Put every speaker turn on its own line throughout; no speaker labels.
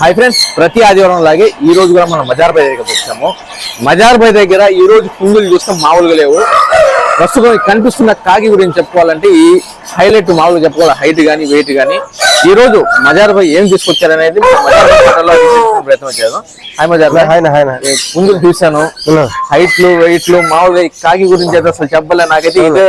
Hi friends ప్రతి ఆదివారం లాగే ఈ రోజు కూడా మనం మజార్ బాయ్ దగ్గరికి వచ్చాము. మజార్ బాయ్ దగ్గర ఈ రోజు పుంజులు చూస్తాం మామూలుగా లేవు. ప్రస్తుతం కనిపిస్తున్న కాకి గురించి చెప్పుకోవాలంటే ఈ హైలైట్ మామూలుగా చెప్పుకోవాలి. హైట్ కానీ వెయిట్ కానీ ఈ రోజు మజార్ బాయ్ ఏం తీసుకొచ్చారనేది ప్రయత్నం చేద్దాం. మజార్ పుంజులు చూశాను. హైట్లు వెయిట్లు మామూలుగా ఈ కాకి గురించి అయితే అసలు చెప్పలే నాకైతే. ఇదే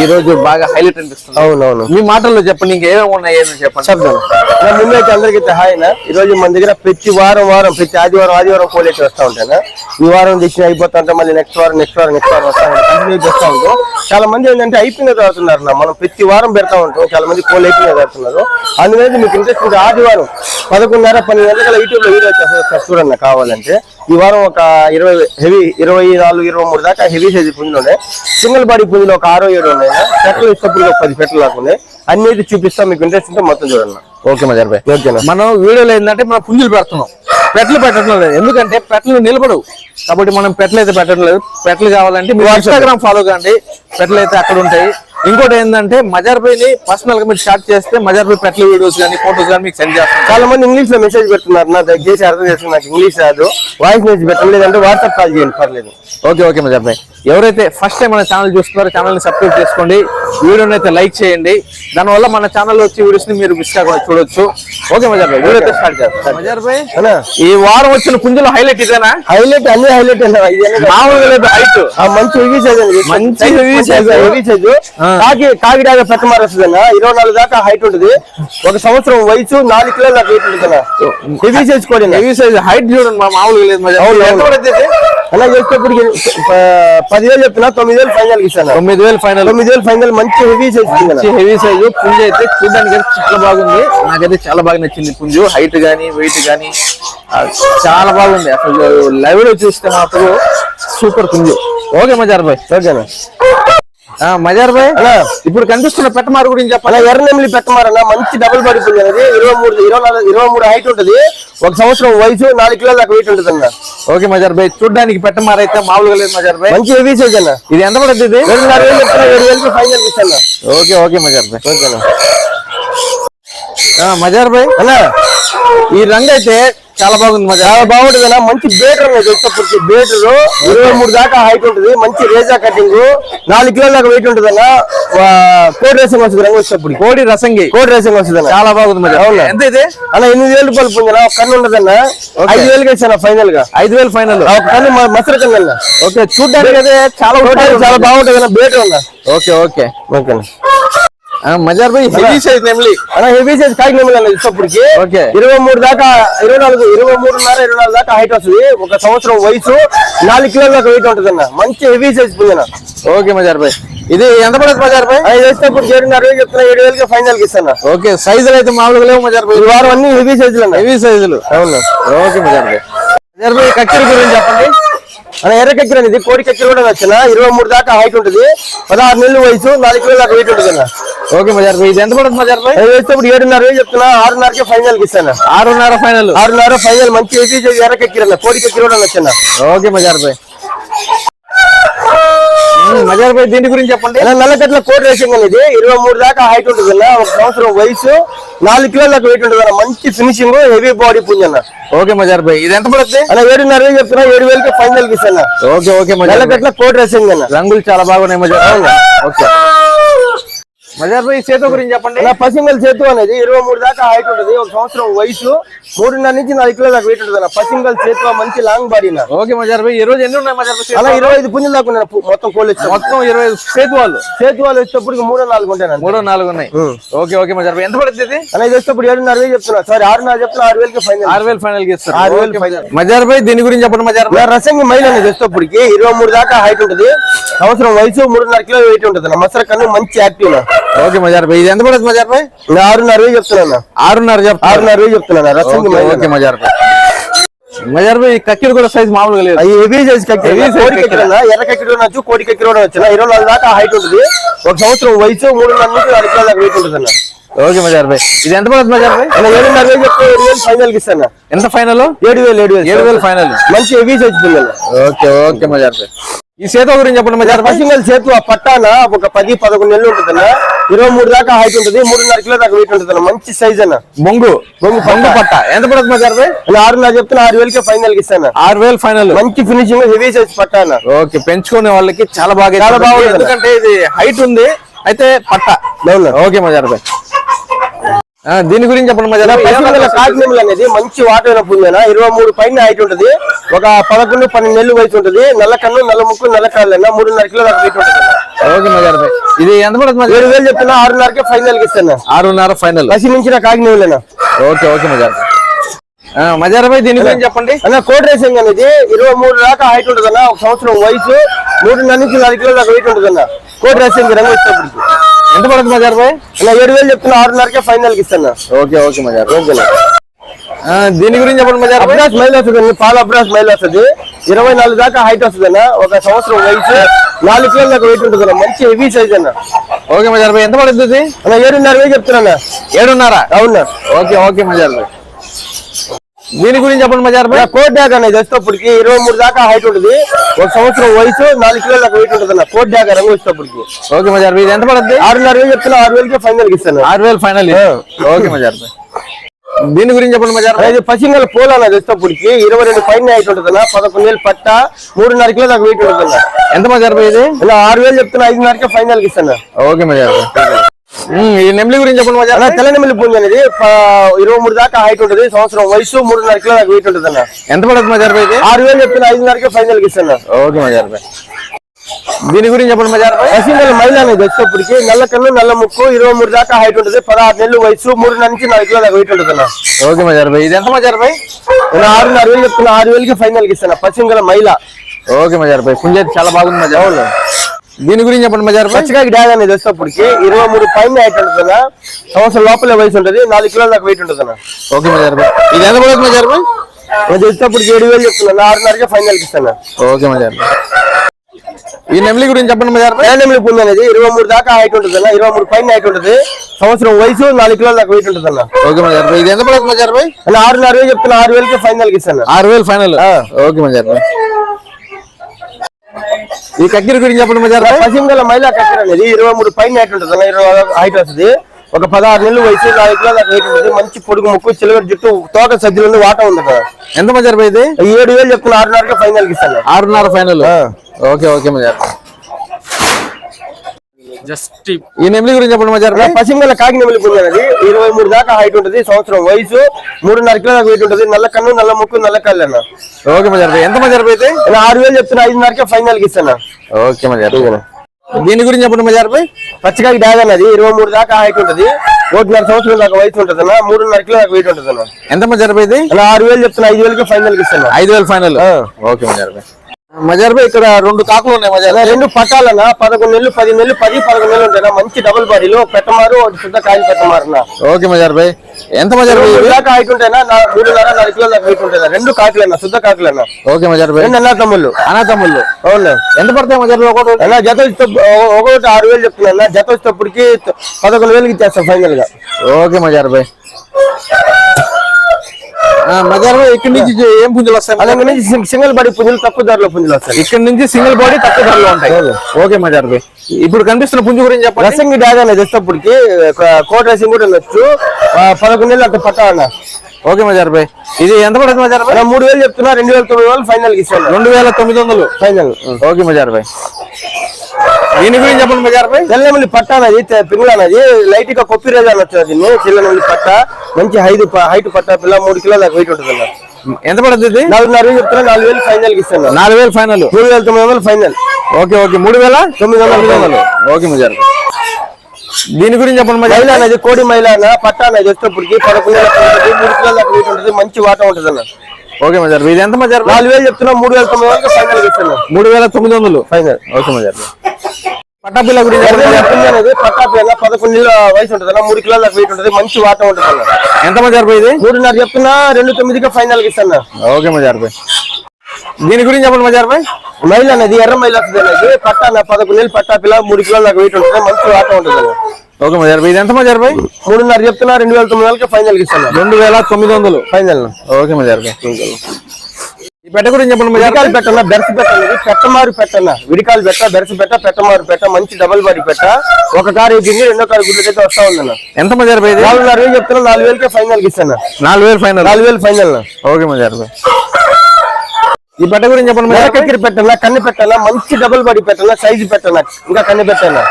ఈ రోజు బాగా హైలైట్ అనిపిస్తుంది.
అవునవును.
మీ మాటల్లో చెప్పండి ఇంకేమేమి ఉన్నాయి ఏమని చెప్పండి?
చెప్తాను నా ముందైతే అందరికీ హాయ్ నా ఈ రోజు మన దగ్గర ప్రతి వారం వారం ప్రతి ఆదివారం ఆదివారం కోలేట్ వస్తా ఉంటాను ఈ వారం తెచ్చిన అయిపోతా ఉంటే మళ్ళీ నెక్స్ట్ వారం నెక్స్ట్ వారం నెక్స్ట్ వారం వస్తా ఉంటాం కంటిన్యూ చేస్తా ఉంటాం. చాలా మంది ఏంటంటే అయిపోయిన చదువుతున్నారు నా మనం ప్రతి వారం పెడతా ఉంటాం. చాలా మంది కోల్ అయిపోయిన చదువుతున్నారు అందుకని మీకు ఇంట్రెస్ట్ ఉంటే ఆదివారం పదకొండున్నర పన్నెండు గంటల యూట్యూబ్లో వీడియో వచ్చేస్తుంది. చూడండి కావాలంటే. ఈ వారం ఒక ఇరవై హెవీ ఇరవై నాలుగు ఇరవై మూడు దాకా హెవీ సైజ్ పుంజులు ఉన్నాయి. సింగిల్ బాడీ పుంజులు ఒక ఆరో ఏడు ఉన్నాయి. పెట్టలు ఇష్టప్పుడు ఒక పది పెట్టలు దాకా ఉన్నాయి. అన్ని చూపిస్తాం. మీకు ఇంట్రెస్ట్ ఉంటే మొత్తం చూడండి
ఓకే మజార్ భాయ్
ఓకేనా?
మనం వీడియోలో ఏంటంటే మనం పుంజులు పెడుతున్నాం. పెట్టలు పెట్టడం లేదు ఎందుకంటే పెట్టలు నిలబడవు. కాబట్టి మనం పెట్టలు అయితే పెట్టడం లేదు పెట్టలు కావాలంటే మీరు ఇన్స్టాగ్రామ్ ఫాలో కండి. పెట్టలు అయితే అక్కడ ఉంటాయి. ఇంకోటి ఏంటంటే మజార్ని పర్సనల్గా మీరు స్టార్ట్ చేస్తే మజార్ పై పెట్టల వీడియోస్ కానీ ఫోటోస్ కానీ మీకు సెండ్ చేస్తాం.
చాలా మంది ఇంగ్లీష్లో మెసేజ్ పెడుతున్నారు. నా దయచేసి అర్థం చేసుకుని నాకు ఇంగ్లీష్ రాదు. వాయిస్ మెసేజ్ పెట్టడం లేదంటే వాట్సాప్ కాల్ చేయండి పర్లేదు.
Okay okay Mazhar bhai. ఎవరైతే ఫస్ట్ టైం మన ఛానల్ చూస్తున్నారో ఛానల్ని సబ్స్క్రైబ్ చేసుకోండి. వీడియోని అయితే లైక్ చేయండి. దానివల్ల మన ఛానల్ వచ్చి వీడియోస్ని మీరు మిస్ కాకుండా చూడొచ్చు. ఓకే మజార్ భాయ్ వీడియో అయితే స్టార్ట్ చేస్తాం మజార్ భాయ్
అనా
ఈ వారం వచ్చిన పుంజుల హైలైట్ ఇదేనా?
హైలైట్ అన్ని హైలైట్
మామూలుగా హైట్
ఆ మంచి
మంచి
కాకి కాకిడాగా పెట్టమారు వస్తుంది అన్న ఇరవై నాలుగు దాకా హైట్ ఉంటుంది. ఒక సంవత్సరం వయసు నాలుగు కిలోల దాకా వెయిట్ ఉంటుంది హెవీ సైజ్ కోడి
హెవీ సైజ్ హైట్ చూడండి మా మామూలుగా లేదు?
అలా చేసేటప్పటికి ప- పదివేలు చెప్తున్నా తొమ్మిది వేలు ఫైనల్ ఇస్తాను.
తొమ్మిది వేలు ఫైనల్
తొమ్మిది వేలు ఫైనల్ మంచి హెవీ సైజ్
మంచి హెవీ సైజు పుంజు అయితే చూడడానికి చాలా బాగుంది. నాకైతే చాలా బాగా నచ్చింది పుంజు. హైట్ గానీ వెయిట్ గానీ చాలా బాగుంది. అసలు లైవ్లో చూస్తే మాత్రం సూపర్ పుంజు. ఓకే మజార్ భాయ్
ఓకేనా?
మజార్
అలా
ఇప్పుడు కనిపిస్తున్న పెట్టమారు గురించి చెప్పాలి
అలా ఎర్రనెమిలి పెట్టమారన్న మంచి డబుల్ బాడీ పుంజు అనేది ఇరవై మూడు ఇరవై నాలుగు ఇరవై మూడు హైట్ ఉంటుంది. ఒక సంవత్సరం వయసు నాలుగు కిలోల దాకా వెయిట్ ఉంటుంది అన్న.
ఓకే మజార్ భాయ్ చూడడానికి పెట్టమారు అయితే మామూలుగా లేదు మజార్ భాయ్
మంచి హెవీ సైజ్ అన్న.
ఇది ఎంత పడుతుంది ఇది?
వేలు చెప్తున్నా ఏడు వేలకి ఫైనల్ ఇస్తాను
ఓకే ఓకే మజార్ భాయ్
ఓకేనా
ఆ, మజార్ భాయ్
అన్నా
ఈ రంగు అయితే చాలా బాగుంది మజార్
చాలా బాగుంటుంది అన్న. మంచి బేటర్ వచ్చేటప్పటికి బేటర్. ఇరవై మూడు దాకా హైట్ ఉంటుంది. మంచి రేజా కటింగ్. నాలుగు కిలోల దాకా వెయిట్ ఉంటుంది అన్న కోడి రేసింగ్ వస్తుంది రంగు
కోడి రసంగి.
కోడి రేసింగ్ వస్తుంది అన్న.
చాలా బాగుంది మజార్
అవునా?
ఎంత ఇది?
అన్న ఎనిమిది వేలు రూపాయలు పొందిన ఒక కన్ను ఉండదన్న ఐదు వేలకి ఇస్తాను ఫైనల్గా.
ఐదు వేలు ఫైనల్
కన్ను మసర కన్ను అన్న.
ఓకే చూడడానికి అయితే చాలా
చాలా బాగుంటుంది అన్న. బేటర్ అన్న.
Okay okay.
ఓకేనా?
ఆ, మజార్ భాయ్ హెవీ సైజ్ నెమ్లీ.
అన్న హెవీ సైజ్ కాకి నెమలి ఇప్పటికి
ఓకే.
ఇరవై మూడు దాకా ఇరవై నాలుగు ఇరవై మూడున్నర ఇరవై నాలుగు దాకా హైట్ వస్తుంది. ఒక సంవత్సరం వయసు నాలుగు కిలోల దాకా వెయిట్ ఉంటుంది అన్న మంచి హెవీ సైజ్ పుంజన
ఓకే మజార్ భాయ్. ఇది ఎంత పడుతుంది మజార్ భాయ్?
అది వేసినప్పుడు ఏడున్నర వేలు చెప్తున్నా ఏడు వేలకి ఫైనల్కి ఇస్తాను
ఓకే సైజులు అయితే మామూలుగా లేవు మజార్ భాయ్.
వారం అన్ని హెవీ సైజులు అన్న.
హెవీ సైజులు.
అవును.
ఓకే మజార్ భాయ్. మజార్ భాయ్ కక్కడి గురించి చెప్పండి.
అన్న ఎర్ర కక్కిర అనేది కోడి కక్కిర కూడా వచ్చిన? ఇరవై మూడు దాకా హైట్ ఉంటుంది. పదహారు నెలలు వయసు నాలుగు కిలోల దాకా వెయిట్ ఉంటుంది అన్న
ఓకే మజార్ ఇది ఎంత పడుతుంది మజార్
వేసినప్పుడు ఏడున్నర వేలు చెప్తున్నా. ఆరున్నరకి ఫైనల్ ఇస్తాను?
ఆరున్నర ఫైనల్
ఆరున్నర ఫైనల్ మంచి హెవీ సైజ్ ఎర్ర కక్కిర అన్న కోడి కక్కిర కూడా వచ్చిన?
ఓకే మజార్ భాయ్ ఉమ్, మజార్ భాయ్ దీని గురించి చెప్పండి.
నల్లకట్ల కోడ్ రేసింగ్ అనేది ఇరవై మూడు దాకా హైట్ ఉంటుంది అన్న. ఒక సంవత్సరం వయసు. నాలుగు కిలోల దాకా వెయిట్ ఉంటుంది అన్న. మంచి ఫినిషింగ్ హెవీ బాడీ పుంజ అన్న.
ఓకే మజార్ భాయ్ ఇది ఎంత పడుతుంది?
అలా ఏడున్నర వేలు చెప్తున్నా. ఏడు వేలకి ఫైనల్ ఇస్తాను
ఓకే ఓకే
నల్లకట్ల కోడ్ రేసింగ్ అన్న.
రంగులు చాలా బాగున్నాయి మజార్. ఓకే. మజార్ భాయ్ చేతో గురించి చెప్పండి.
పసింగల్ చేతు అనేది ఇరవై మూడు దాకా హైట్ ఉంటుంది. ఒక సంవత్సరం వయసు మూడున్నర నుంచి నాలుగు కిలోల దాకా వెయిట్ ఉంటుంది పసింగల్ చేతు మంచి long body
okay Mazhar bhai ఈ రోజు ఎన్ని ఉన్నాయి మజార్
అలా? ఇరవై ఐదు పుంజులు దాకా ఉన్నాయి మొత్తం కోళ్ళు వచ్చి
మొత్తం ఇరవై ఐదు చేతి వాళ్ళు.
చేతు వాళ్ళు వచ్చేటప్పుడు మూడో నాలుగు ఉంటాను
మూడో నాలుగు ఉన్నాయి. ఓకే ఓకే మజార్ భాయ్ ఎంత పడుతుంది
అలా ఇది వచ్చేటప్పుడు ఏడున్నర వేలు చెప్తున్నా. సారీ ఆరున్నర చెప్తున్నా ఆరు వేలకి ఫైనల్
ఆరు వేలు ఫైనల్ ఇస్తారు.
ఆరు వేలు final.
మజార్ భాయ్ దీని గురించి చెప్పండి మజార్ భాయ్
రసంగి మైల్ అనేది వచ్చేటప్పటికి ఇరవై మూడు దాకా హైట్ ఉంటుంది. సంవత్సరం వయసు మూడున్నర కిలో వెయిట్ ఉంటుంది అన్న. మసర కన్ను మంచి యాక్టివ్
ఓకే మజార్ భాయ్ ఇది ఎంత పడుతుంది మజార్ భాయ్
నేను ఆరున్నర వేలు చెప్తున్నా
ఆరున్నర
ఆరున్నర వేలు చెప్తున్నా రసంగి
ఓకే మజార్ భాయ్ మజార్ భాయ్ కక్కిడి కూడా సైజ్ మామూలుగా లేదు.
హెవీ సైజ్
size
కోడి.
కక్కిర
ఎర్ర కక్కిర ఉండొచ్చు కోడి కక్కిర కూడా వచ్చిన ఇరవై నాలుగు దాకా హైట్ ఉంటుంది. ఒక సంవత్సరం వయసు మూడున్నర నుంచి నాలుగు దాకా వెయిట్ ఉంటుంది అన్న.
ఓకే మజార్ భాయ్. ఇది ఎంత పడుతుంది మజార్ భాయ్?
అలా ఏడున్నర వేలు చెప్తే ఏడు వేలు ఫైనల్ ఇస్తాను?
ఎంత ఫైనల్
ఏడు వేలు ఏడు వేలు.
ఏడు వేలు ఫైనల్
మంచి హెవీ సైజ్ పిల్లలు
ఓకే ఓకే మజార్ భాయ్. ఈ సేత గురించి చెప్పండి మజార్ భాయ్.
చేతు ఆ పట్టాన ఒక పది పదకొండు నెలలు ఉంటుందన్న. ఇరవై మూడు దాకా హైట్ ఉంటుంది మూడున్నర కిలో దాకా వెయిట్ ఉంటుంది మంచి సైజ్ అన్న.
బొంగు.
బొంగు
బొంగు పట్ట. ఎంత పడుతుంది మజార్ భాయ్?
అలా ఆరున్నర చెప్తున్నా ఆరు వేలకే ఫైనల్కి ఇస్తాను?
ఆరు వేలు ఫైనల్
మంచి ఫినిషింగ్ హెవీ సైజ్ పట్టా అన్న.
ఓకే పెంచుకునే వాళ్ళకి చాలా బాగా
చాలా. బాగుంది.
ఎందుకంటే ఇది హైట్ ఉంది అయితే పట్ట? ఓకే మజార్ భాయ్. దీని గురించి చెప్పండి
కాకినెమ్మలు అనేది మంచి వాటర్ పుంజన ఇరవై మూడు పైన హైట్ ఉంటుంది. ఒక పదకొండు పన్నెండు నెలలు వయసు ఉంటుంది. నల్ల కన్ను నల్ల ముక్కు నల్ల కాళ్ళన్న మూడున్నర కిలో దాకా వెయిట్ ఉంటుంది.
ఓకే మజార్ భాయ్ ఇది ఎంత పడుతుంది
ఏడు వేలు చెప్తున్నా ఆరున్నరకే ఫైనల్కి ఇస్తాను.
ఆరున్నర ఫైనల్
పసి నుంచి కాకినెమ్మలేనా
ఓకే ఓకే మజార్ మజార్ భాయ్ దీని గురించి చెప్పండి.
అన్న కోట్ రేసింగ్ అనేది ఇరవై మూడు దాకా హైట్ ఉంటుంది అన్న ఒక సంవత్సరం వయసు మూడున్నర నుంచి నాలుగు కిలో దాకా వెయిట్ ఉంటుంది అన్న కోట్ రేసింగ్ రంగు ఇచ్చినప్పటికి
ఎంత పడుతుంది మజార్ భాయ్
అన్న ఏడు వేలు చెప్తున్నా ఆరున్నరకే ఫైనల్కి ఇస్తాను
ఓకే ఓకే మజార్ ఆ, దీని గురించి చెప్పండి మజార్
అబ్రాస్ మైల్ వస్తుంది పాల అబ్రాస్ మైల్ వస్తుంది. ఇరవై నాలుగు దాకా హైట్ వస్తుంది అన్న ఒక సంవత్సరం వయసు నాలుగు కిలో దాకా వెయిట్ ఉంటుంది మంచి హెవీ సైజ్ అన్న.
ఓకే మజార్ భాయ్ ఎంత పడుతుంది?
అన్న ఏడున్నర వేలు చెప్తున్నా
ఏడున్నర?
అవునా?
ఓకే ఓకే మజార్ భాయ్ దీని గురించి చెప్పండి మజార్ భాయ్
కోట్ డ్యాగ్ అనేది వచ్చేటప్పటికి ఇరవై మూడు దాకా హైట్ ఉంటుంది. ఒక సంవత్సరం వయసు నాలుగు కిలో దాకా వెయిట్ ఉంటుంది అన్న కోట్ డ్యాగ్ రంగు వచ్చేటప్పటికి.
ఓకే మజార్ భాయ్ ఇది ఎంత పడుతుంది
ఆరున్నర వేలు చెప్తున్నా ఆరు వేలకే ఫైనల్ ఇస్తాను.
ఆరు వేలు ఫైనల్ ఓకే మజార్ భాయ్ దీని గురించి చెప్పండి మజార్
అనేది పసింగల పూల అనేది వచ్చేటప్పటికి ఇరవై రెండు పైన హైట్ ఉంటుంది పదకొండు వేలు పట్ట మూడున్నర కిలో దాకా వెయిట్ ఉంటుంది.
ఎంత మజార్ భాయ్ ఇది?
ఇలా ఆరు వేలు చెప్తున్నా ఐదున్నరకే ఫైనల్ ఇస్తాను.
ఓకే మజార్ ఈ నెమ్లి గురించి చెప్పండి భాయ్
తెల్లనెల్లి పుంజ అనేది ప- ఇరవై మూడు దాకా హైట్ ఉంటుంది సంవత్సరం వయసు మూడున్నర కిలో దాకా వెయిట్ ఉంటుంది అన్న
ఎంత పడుతుంది మజార్ ఇది
ఆరు వేలు చెప్తున్నా ఐదున్నరకే ఫైనల్కి ఇస్తాను
ఓకే మజార్ భాయ్ దీని గురించి చెప్పండి మజార్ భాయ్
పసింగల మైల్ అనేది వచ్చేటప్పటికి నల్ల కన్ను నల్ల ముక్కు ఇరవై మూడు దాకా హైట్ ఉంటుంది పదహారు నెలలు వయసు మూడున్నర నుంచి నాలుగు కిలో దాకా వెయిట్ ఉంటుంది అన్న
ఓకే మజార్ భాయ్ ఇది ఎంత మజార్ భాయ్
నేను ఆరున్నర వేలు చెప్తున్నా ఆరు వేలకి ఫైనల్కి ఇస్తాను పసింగల మైల.
ఓకే మజార్ భాయ్ పుంజేది చాలా బాగుంది మజార్ దీని గురించి చెప్పండి మజార్ భాయ్
పచ్చికాకి డ్యాగ్ అనేది వచ్చేటప్పటికి ఇరవై మూడు పైన హైట్ ఉంటుంది సంవత్సరం లోపలే వయసు ఉంటుంది. నాలుగు కిలోల దాకా వెయిట్ ఉంటుంది
ఓకే మజార్ ఇది ఎంత పడుతుంది మజార్
అది వచ్చేటప్పటికి ఏడు వేలు చెప్తున్నాను. ఆరున్నరకే ఫైనల్ ఇస్తాను.
ఓకే మజార్ ఈ నెమ్లి గురించి చెప్పండి మజార్
ర్యాండమ్లీ పుంజ అనేది ఇరవై మూడు దాకా హైట్ ఉంటుంది అన్న ఇరవై మూడు పైన హైట్ ఉంటుంది. సంవత్సరం వయసు నాలుగు కిలోల దాకా వెయిట్ ఉంటుంది అన్న
ఓకే మజార్ ఇది ఎంత పడుతుంది మజార్ భాయ్
ఆరున్నర వేలు చెప్తున్నా. ఆరు వేలకి ఫైనల్ ఇస్తాను.
ఆరు వేలు ఫైనల్ ఓకే మజార్ ఈ కక్కిరి గురించి చెప్పండి మజార్
పసింగల మైలా కట్టెర అనేది ఇరవై మూడు పైన హైట్ ఉంటుంది. ఇరవై హైట్ వస్తుంది. ఒక పదహారు నెలలు వయసు నాలుగు కిలోల దాకా వెయిట్ ఉంటుంది. మంచి పొడుగు ముక్కు చిలవరి జుట్టు తోక సజ్జలు వాట ఉంది
ఎంత మజార్ ఇది?
ఏడు వేలు చెప్తున్నా ఆరున్నరకే ఫైనల్ ఇస్తాను.
ఆరున్నర final. Okay okay Mazhar just ఈ నెమ్లి గురించి చెప్పండి మజార్ భాయ్
పసింగల కాకినెమిలి పుంజ అనేది ఇరవై మూడు దాకా హైట్ ఉంటుంది సంవత్సరం వయసు మూడున్నర కిలో దాకా వెయిట్ ఉంటుంది నల్ల కన్ను నల్ల ముక్కు నల్ల కళ్ళు అన్న
ఓకే మజార్ భాయ్ ఎంత భాయ్ ఇది
నేను ఆరు వేలు చెప్తున్నా ఐదున్నరకే ఫైనల్కి ఇస్తాను.
ఓకే మజార్ భాయ్ దీని గురించి చెప్పండి మజార్ భాయ్
పచ్చికాకి డ్యాగ్ అనేది ఇరవై మూడు దాకా హైట్ ఉంటుంది ఒకటిన్నర సంవత్సరం దాకా వయసు ఉంటుంది అన్న మూడున్నర కిలో దాకా వెయిట్ ఉంటుంది అన్న
ఎంత ఇది?
అలా ఆరు వేలు చెప్తున్నా ఐదు వేలకి ఫైనల్కి ఇస్తాను.
ఐదు వేలు ఫైనల్. ఓకే మజార్ భాయ్ మజార్ భాయ్ ఇక్కడ రెండు కాకులు ఉన్నాయి మజార్
రెండు పట్టాలన్న పదకొండు నెలలు పది నెలలు పది పదకొండు నెలలు ఉంటాయి మంచి డబుల్ బాడీలు పెట్టమారు శుద్ధ కాయలు పెట్టమారు
ఓకే మజార్ భాయ్ ఎంత మజార్ భాయ్ ఇవి?
దాకా హైట్ ఉంటాయినా నా- మూడున్నర నాలుగు కిలో దాకా వెయిట్ ఉంటాయి రెండు కాకులన్న శుద్ధ కాకులన్న.
ఓకే మజార్ భాయ్
రెండు అన్న తమ్ముళ్ళు.
అనాథమ్ముళ్ళు
అవును.
ఎంత పడతాయి మజార్ ఒకటి
అన్న జత ఒకటి ఆరు వేలు చెప్తున్నా జత వచ్చేటప్పటికి పదకొండు వేలకి ఇచ్చేస్తాం ఫైనల్గా.
ఓకే మజార్ భాయ్ ఇక్కడి నుంచి ఏం పుంజులు వస్తాయి
సింగిల్ బాడీ పుంజులు తక్కువ ధరలో పుంజులు వస్తాయి.
ఇక్కడ నుంచి సింగిల్ బాడీ తక్కువ ధరలో ఉంటాయి. ఓకే. మజార్ భాయ్ ఇప్పుడు కనిపిస్తున్న పుంజు గురించి చెప్పండి.
రసింగ్ డాగ్ అనేది వచ్చేటప్పటికి కోట రసింగ్ కూడా ఉండొచ్చు. ఆ, పదకొండు నెలలు అట్లా పట్టా అన్న.
ఓకే మజార్ భాయ్ ఇది ఎంత పడుతుంది మజార్ భాయ్
మూడు వేలు చెప్తున్నా రెండు వేల తొమ్మిది వేలు ఫైనల్ ఇస్తాను.
రెండు వేల తొమ్మిది వందలు.
ఫైనల్
ఓకే మజార్ భాయ్ దీని గురించి చెప్పండి మజార్ భాయ్
తెల్లనల్లి పట్ట అనేది తె- పిల్ల అనేది లైట్గా కొప్పి రేజా వచ్చేది దీన్ని పట్ట. మంచి హైట్ హైట్ పట్ట పిల్ల మూడు కిలో దాకా వెయిట్ ఉంటుంది అన్న.
ఎంత పడుతుంది
నాలుగున్నర వేలు చెప్తున్నా నాలుగు వేలు ఫైనల్ ఇస్తాను.
నాలుగు వేలు ఫైనల్
మూడు వేల తొమ్మిది వందలు ఫైనల్
ఓకే ఓకే. మూడు వేల?
తొమ్మిది వందలు
ఓకే మజార్ దీని గురించి చెప్పండి
మైలా అనేది కోడి మైలా అన్న పట్ట అనేది వచ్చేటప్పటికి పదకొండు మూడు కిలో దాకా వెయిట్ ఉంటుంది. మంచి వాట ఉంటుంది అన్న.
ఓకే మజార్ ఇది ఎంత మజార్
నాలుగు వేలు చెప్తున్నా మూడు వేల తొమ్మిది వందలు ఫైనల్ ఇస్తాను.
మూడు వేల తొమ్మిది వందలు.
ఫైనల్
ఓకే మజార్ పట్టాపిల్ల గురించి
అనేది పట్టా పిల్ల పదకొండు నెలల వయసు ఉంటుంది అన్న. మూడు కిలో దాకా వెయిట్ ఉంటుంది. మంచి వాట ఉంటుంది అన్న.
ఎంత మజార్ భాయ్ ఇది?
మూడున్నర చెప్తున్నా రెండు తొమ్మిదికి ఫైనల్కి ఇస్తాను
ఓకే మజార్ భాయ్ దీని గురించి చెప్పండి మజార్ భాయ్
మైల్ అనేది ఎర్ర మైల్ వస్తుంది అనేది పట్టా పదకొండు నెలలు పట్టా పిల్ల మూడు కిలోల వెయిట్ ఉంటుంది మంచి వాట ఉంటుంది అన్న.
ఓకే మజార్ భాయ్ ఇది ఎంత మజార్ భాయ్
మూడున్నర చెప్తున్నా రెండు వేల తొమ్మిది వందలకి ఫైనల్ ఇస్తాను
రెండు వేల తొమ్మిది వందలు.
ఫైనల్
ఓకే మజార్ భాయ్ ఈ పెట్ట గురించి చెప్పండి
విడికాలు పెట్టన్న బెరస పెట్టన్నది పెట్టమారు పెట్టన్న విడికాలు పెట్ట బెరస పెట్ట పెట్టమారు పెట్ట మంచి డబల్ బాడీ పెట్ట. ఒక కారు అయిపోయింది రెండో కారు గుడ్లకైతే వస్తా ఉందన్న.
ఎంత మజార్
నాలుగున్నర వేలు చెప్తున్నా నాలుగు వేలకే ఫైనల్ ఇస్తాను?
నాలుగు వేలు ఫైనల్.
నాలుగు వేలు ఫైనల్
ఓకే మజార్ ఈ పెట్ట గురించి చెప్పండి
ఎక్కడికి పెట్టన్నా కన్ను పెట్టన్నా మంచి డబుల్ బాడీ పెట్టన్నా సైజు పెట్టన్నా ఇంకా కన్ను పెట్టన్నా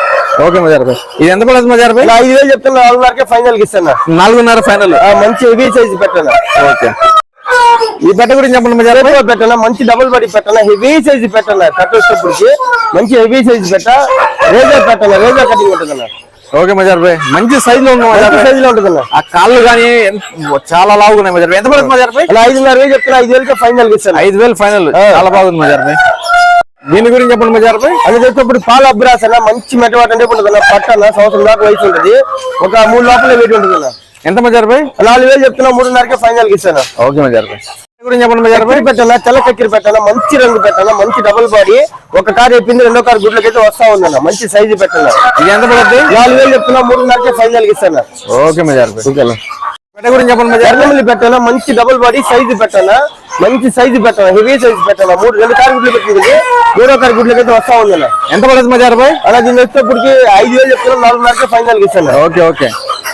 ఓకే మజార్ భాయ్ ఇది ఎంత పడుతుంది మజార్ భాయ్
ఐదు వేలు చెప్తున్నా నాలుగున్నరకే ఫైనల్ ఇస్తాను?
నాలుగున్నర ఫైనల్.
మంచి హెవీ సైజు పెట్టన్నా
ఓకే. ఈ పెట్ట గురించి చెప్పండి
పెట్టనా మంచి డబుల్ బాడీ పెట్టనా హెవీ సైజ్ పెట్టనా కట్ వచ్చేటప్పటికి మంచి హెవీ సైజ్ పెట్ట రేజర్ పెట్టనా రేజర్ కటింగ్ ఉంటుందన్న?
ఓకే మజార్ భాయ్ మంచి
సైజ్లో
భాయ్
సైజ్లో ఉంటుందన్న?
ఆ కాళ్ళు కానీ చాలా లావుగా ఉన్నాయి మజార్ ఎంత పడుతుంది మజార్ భాయ్
ఐదున్నర వేలు చెప్తున్నా ఐదు వేలకే ఫైనల్ ఇస్తాను.
ఐదు వేలు ఫైనల్ చాలా బాగుంది మజార్ భాయ్ దీని గురించి చెప్పండి మజార్ భాయ్
అది చేసేటప్పుడు పాల అభ్రాస్ అన్న మంచి మెటవాట అంటే ఉంటుందన్న పట్టన్న సంవత్సరం దాకా వయసు ఉంటుంది. ఒక మూడు లోపల వెయిట్ ఉంటుందన్న.
ఎంత మజార్ భాయ్?
నాలుగు వేలు చెప్తున్నా మూడున్నరకే ఫైనల్ ఇస్తాను.
ఓకే మజార్ దీని గురించి చెప్పండి మజార్
చక్కెర పెట్టాలా? తెల్ల చక్కెర పెట్టాలా? మంచి రంగు పెట్టాలా? మంచి డబుల్ బాడీ ఒక కారు అయిపోయింది రెండో కారు గుడ్లకైతే వస్తా ఉందన్న. మంచి సైజు పెట్టాలా?
ఇది ఎంత పడుతుంది
నాలుగు వేలు చెప్తున్నా మూడున్నరకే ఫైనల్ ఇస్తాను.
ఓకే మజార్ పెట్ట గురించి చెప్పండి మజార్
ఎర్రమల్లి పెట్టాలా? మంచి డబుల్ బాడీ సైజు పెట్టాలా? మంచి సైజు పెట్టాలా? హెవీ సైజు పెట్టాలా? మూడు రెండు కారు గుడ్లు పెట్టింది మూడో కారు గుడ్లకైతే వస్తా ఉందన్న.
ఎంత పడుతుంది మజార్ భాయ్?
అలా దీన్ని వచ్చేప్పటికి ఐదు వేలు చెప్తున్నా నాలుగున్నరకే ఫైనల్ ఇస్తాను.
Okay okay. దీని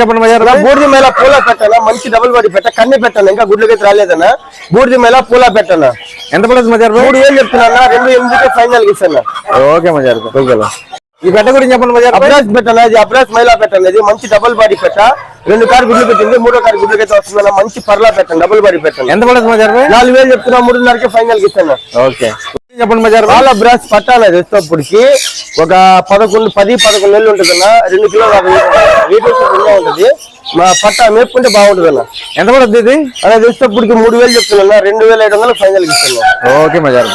చెప్పండి మజార్
బూడిద మేళ పూల పెట్టాలా? మంచి డబుల్ బాడీ పెట్ట? కన్ను పెట్టాలా? ఇంకా గుడ్లకైతే రాలేదన్న? బూడిద మేళ పూల పెట్టాలా?
ఎంత పడుతుంది మజార్
మూడు వేలు చెప్తున్నా రెండు ఎనిమిదికే ఫైనల్ ఇస్తాను?
ఓకే మజార్ ఈ పెట్ట గురించి చెప్పండి భాయ్
అబ్రాస్ పెట్టాలా ఇది అబ్రాస్ మైలా పెట్టాలి ఇది మంచి డబుల్ బాడీ పెట్ట. రెండు కారు గుడ్లు పెట్టింది మూడో కారు గుడ్లకైతే వస్తుందన్న మంచి పర్లా పెట్టండి డబుల్ బాడీ పెట్టండి.
ఎంత పడుతుంది మజార్
నాలుగు వేలు చెప్తున్నా మూడున్నరకే ఫైనల్ ఇస్తాను.
ఓకే. చెప్పండి మజార్
వాళ్ళ బ్రాస్ పట్టాలి తెచ్చేటప్పటికి ఒక పదకొండు పది పదకొండు నెలలు ఉంటుందన్న. రెండు కిలోల వెయిట్ వచ్చేటప్పుడు ఉంటుంది మా పట్ట మేపుకుంటే బాగుంటుందన్న.
ఎంత పడుతుంది ఇది?
అలా తెచ్చేటప్పటికి మూడు వేలు చెప్తున్నా రెండు వేల ఐదు వందలు ఫైనల్ ఇస్తాను.
ఓకే మజార్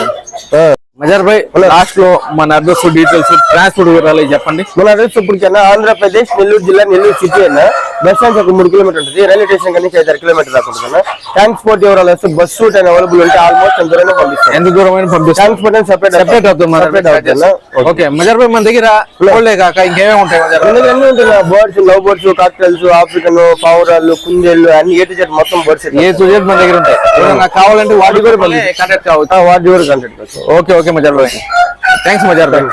మజార్ భాయ్ లాస్ట్లో మన అడ్రస్ డీటెయిల్స్ ట్రాన్స్పోర్ట్ వివరాలు చెప్పండి?
మన ఆంధ్రప్రదేశ్ నెల్లూరు జిల్లా నెల్లూరు సిటీ అన్న. బస్ స్టాండ్ ఒక మూడు కిలోమీటర్ ఉంటుంది. రైల్వే స్టేషన్ కానీ ఐదారు కిలోమీటర్ దాకా ఉంటుంది ట్రాన్స్పోర్ట్ వివరాలు వస్తే బస్ రూట్ అని అవైలబుల్ ఉంటే ఆల్మోస్ట్ ఎంత దూరం పంపిస్తాను
ఎంత పంపిస్తాం
ట్రాన్స్పోర్ట్ అని సెపరేట్
సెపరేట్ అవుతుంది.
సెపరేట్ అవుతుంది
ఓకే మజార్ భాయ్ మన దగ్గర కాక ఇంకేమేమి ఉంటాయి
అన్ని ఉంటాయి birds love birds cockatiels African పావురాలు కుందేళ్ళు అన్ని ఏటి జెట్ మొత్తం బర్డ్స్
ఏ సూజెట్ మన దగ్గర ఉంటాయి. కావాలంటే వాటి కూడా కాంటాక్ట్ కావచ్చు.
వాటి కూడా కంటెంట్
ఓకే ఓకే మజార్ భాయ్ థ్యాంక్స్ మజార్ భాయ్